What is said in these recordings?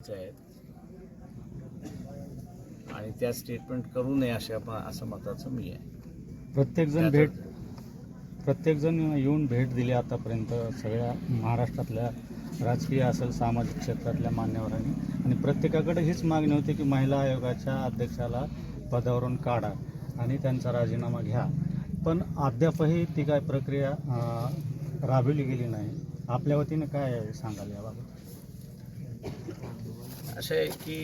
आहेत. आणि त्या स्टेटमेंट करू नये अशा असं मताचं मी आहे. प्रत्येकजण भेट प्रत्येकजण येऊन भेट दिली आतापर्यंत सगळ्या महाराष्ट्रातल्या राजकीय असेल सामाजिक क्षेत्रातल्या मान्यवरांनी. आणि प्रत्येकाकडे हीच मागणी होती की महिला आयोगाच्या अध्यक्षाला पदावरून काढा आणि त्यांचा राजीनामा घ्या. पण अद्यापही ती काय प्रक्रिया राबविली गेली नाही. आपल्या वतीने काय सांगाल याबाबत? असं आहे की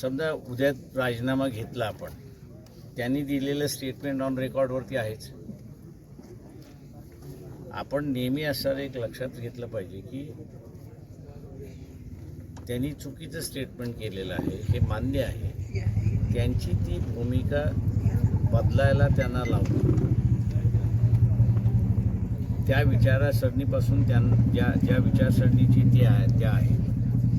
समजा उद्या राजीनामा घेतला आपण त्यांनी दिलेलं स्टेटमेंट ऑन रेकॉर्डवरती आहेच. आपण नेहमी असं एक लक्षात घेतलं पाहिजे की त्यांनी चुकीचं स्टेटमेंट केलेलं आहे हे मान्य आहे. त्यांची ती भूमिका बदलायला त्यांना लावतो त्या विचारसरणीपासून त्यां ज्या ज्या विचारसरणीची ती आहे त्या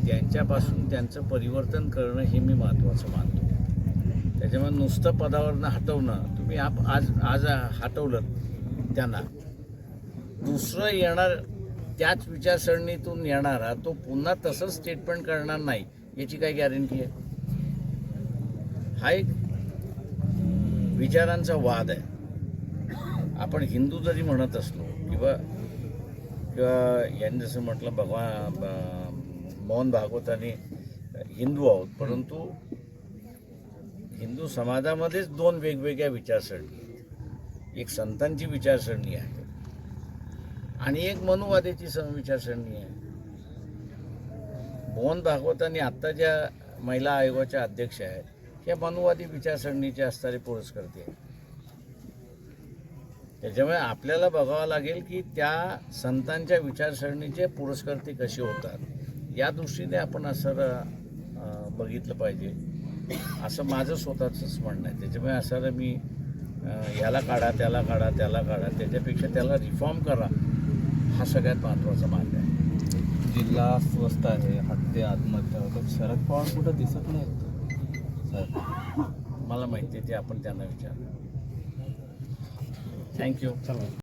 त्यांच्यापासून त्यांचं परिवर्तन करणं हे मी महत्त्वाचं मानतो. त्याच्यामुळे नुसतं पदावरनं हटवणं तुम्ही आप आज आज हटवलं त्यांना. दुसरं येणार त्याच विचारसरणीतून येणारा तो पुन्हा तसंच स्टेटमेंट करणार नाही याची काय गॅरंटी आहे? हा एक विचारांचा वाद आहे. आपण हिंदू जरी म्हणत असलो किंवा किंवा यांनी जसं म्हटलं भगवान ब- मोहन भागवतांनी हिंदू आहोत परंतु हिंदू समाजामध्येच दोन वेगवेगळ्या विचारसरणी आहेत. एक संतांची विचारसरणी आहे आणि एक मनुवादेची विचारसरणी आहे. मोहन भागवतांनी आत्ता ज्या महिला आयोगाच्या अध्यक्ष आहेत या मनुवादी विचारसरणीचे असणारे पुरस्कर्ते त्याच्यामुळे आपल्याला बघावं लागेल की त्या संतांच्या विचारसरणीचे पुरस्कर्ते कसे होतात. या दृष्टीने आपण असं बघितलं पाहिजे. असं माझं स्वतःचंच म्हणणं आहे. त्याच्यामुळे असं मी याला काढा त्याला काढा त्याला काढा त्याच्यापेक्षा त्याला रिफॉर्म करा हा सगळ्यात महत्त्वाचा मार्ग आहे. जिल्हा स्वस्त आहे हत्या आत्महत्या होतात शरद पवार कुठं दिसत नाहीत? सर. मला माहिती आहे ते आपण त्यांना विचार थँक्यू चला.